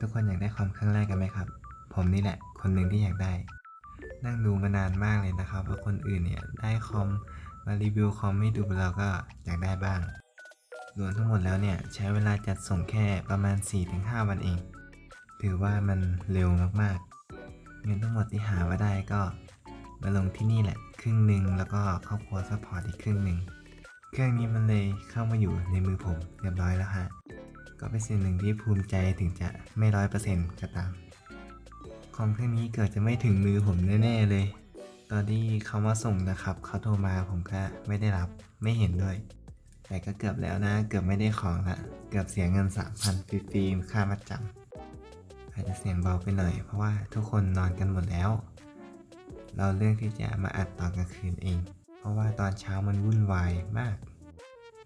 ทุกคนอยากได้คอมเครื่องแรกกันไหมครับ ผมนี่แหละ คนหนึ่งที่อยากได้ นั่งดูมานานมากเลยนะครับว่าคนอื่นเนี่ยได้คอมมารีวิวคอมให้ดูเราก็อยากได้บ้างรวมทั้งหมดแล้วเนี่ยใช้เวลาจัดส่งแค่ประมาณ 4-5 วันเอง ถือว่ามันเร็วมากๆ เงินทั้งหมดที่หามาได้ก็มาลงที่นี่แหละครึ่งหนึ่งแล้วก็ครอบครัวซัพพอร์ตอีกครึ่งหนึ่งเครื่องนี้มันเลยเข้ามาอยู่ในมือผมเรียบร้อยแล้วฮะ ก็เป็นสิ่งหนึ่งที่ภูมิใจถึงจะไม่ร้อยเปอร์เซ็นต์ก็ตามคอมเครื่องนี้เกิดจะไม่ถึงมือผมแน่ๆเลย ตอนที่เขามาส่งนะครับ เขาโทรมาผมก็ไม่ได้รับไม่เห็นด้วย แต่ก็เกือบแล้วนะ เกือบไม่ได้ของละ เกือบเสียเงิน3,000ฟรีๆค่ามัดจำอาจจะเสียงเบาไปหน่อยเพราะว่าทุกคนนอนกันหมดแล้ว เราเลือกที่จะมาอัดตอนกลางคืนเอง เพราะว่าตอนเช้ามันวุ่นวายมาก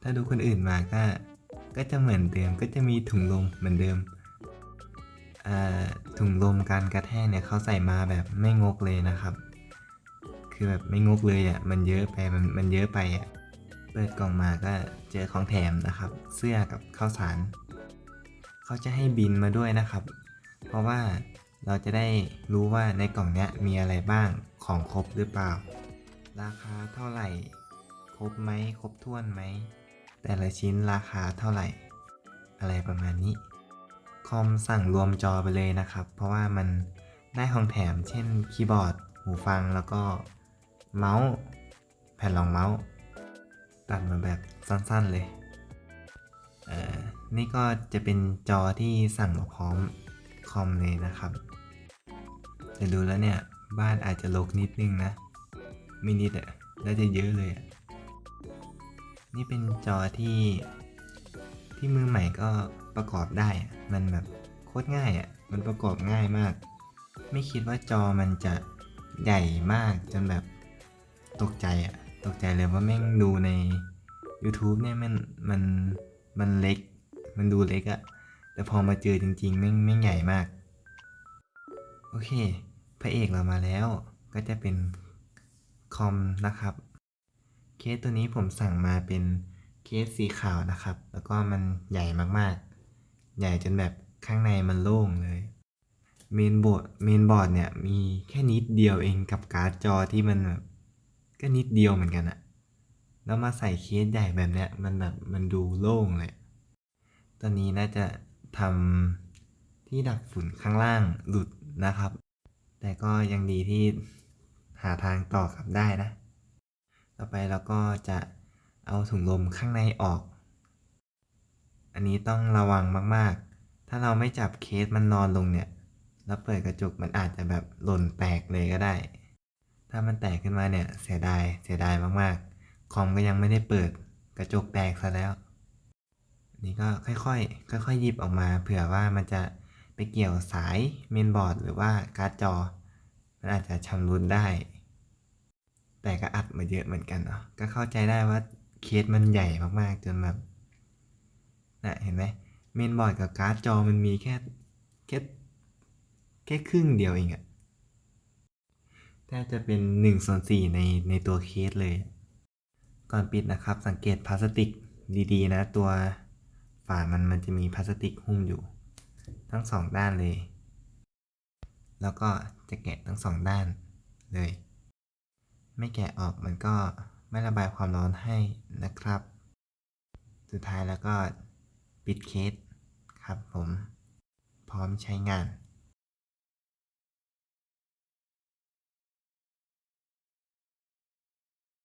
ถ้าดูคนอื่นมาก็ ก็จะเหมือนเดิมก็จะมีถุงลมเหมือนเดิมถุงลมการกระแทกเนี่ยเขาใส่มาแบบไม่งกเลยนะครับ คือแบบไม่งกเลยอะ่ะมันเยอะไปมันมันเยอะไปอะ่ะเปิดกล่องมาก็เจอของแถมนะครับ เสื้อกับข้าวสารเขาจะให้บินมาด้วยนะครับ เพราะว่าเราจะได้รู้ว่าในกล่องเนี้ยมีอะไรบ้างของครบหรือเปล่า ราคาเท่าไหร่ ครบไหมครบถ้วนไหม แต่ละชิ้นราคาเท่าไหร่ อะไรประมาณนี้ คอมสั่งรวมจอไปเลยนะครับ เพราะว่ามันได้ของแถม เช่นคีย์บอร์ด หูฟังแล้วก็เมาส์แผ่นรองเมาส์ตัดมาแบบสั้นๆเลยเอ่อนี่ก็จะเป็นจอที่สั่งมาพร้อมคอมเลยนะครับแต่ดูแล้วเนี่ย บ้านอาจจะรกนิดนึงนะ ไม่นิดอะน่าจะเยอะเลยอะ นี่เป็นจอที่ที่มือใหม่ก็ประกอบได้ มันแบบโคตรง่ายอะมันประกอบง่ายมาก ไม่คิดว่าจอมันจะใหญ่มากจนแบบตกใจอะตกใจเลยว่าแม่งดูใน YouTube เนี่ยมันมันมันเล็ก มันดูเล็กอะ แต่พอมาเจอจริงๆแม่งแม่งใหญ่มาก โอเค พระเอกเรามาแล้ว ก็จะเป็นคอมนะครับ เคสตัวนี้ผมสั่งมาเป็นเคสสีขาวนะครับ แล้วก็มันใหญ่มากๆ ใหญ่จนแบบข้างในมันโล่งเลยเมนบอร์ดเมนบอร์ดเนี่ยมีแค่นิดเดียวเองกับการ์ดจอที่มันแบบก็นิดเดียวเหมือนกันอะแล้วมาใส่เคสใหญ่แบบเนี้ยมันแบบมันดูโล่งเลย ตอนนี้น่าจะทำที่ดักฝุ่นข้างล่างหลุดนะครับ แต่ก็ยังดีที่หาทางต่อกลับได้นะ ต่อไปเราก็จะเอาถุงลมข้างในออก อันนี้ต้องระวังมากๆ ถ้าเราไม่จับเคสมันนอนลงเนี่ย แล้วเปิดกระจกมันอาจจะแบบหล่นแตกเลยก็ได้ ถ้ามันแตกขึ้นมาเนี่ยเสียดายเสียดายมากๆ คอมก็ยังไม่ได้เปิดกระจกแตกซะแล้ว นี่ก็ค่อยๆ ค่อยๆหยิบออกมา เผื่อว่ามันจะไปเกี่ยวสายเมนบอร์ดหรือว่าการ์ดจอ มันอาจจะชำรุดได้ แต่ก็อัดมาเยอะเหมือนกันเนาะก็เข้าใจได้ว่าเคสมันใหญ่มากๆจนแบบนะเห็นไหมเมนบอร์ดกับการ์ดจอมันมีแค่แค่แค่ครึ่งเดียวเองอะแทบจะเป็น1ส่วน4ในในตัวเคสเลย ก่อนปิดนะครับสังเกตพลาสติกดีๆ นะ ตัวฝามันมันจะมีพลาสติกหุ้มอยู่ ทั้งสองด้านเลย แล้วก็จะแกะทั้งสองด้านเลย ไม่แกะออกมันก็ไม่ระบายความร้อนให้นะครับ สุดท้ายแล้วก็ปิดเคสครับผม พร้อมใช้งาน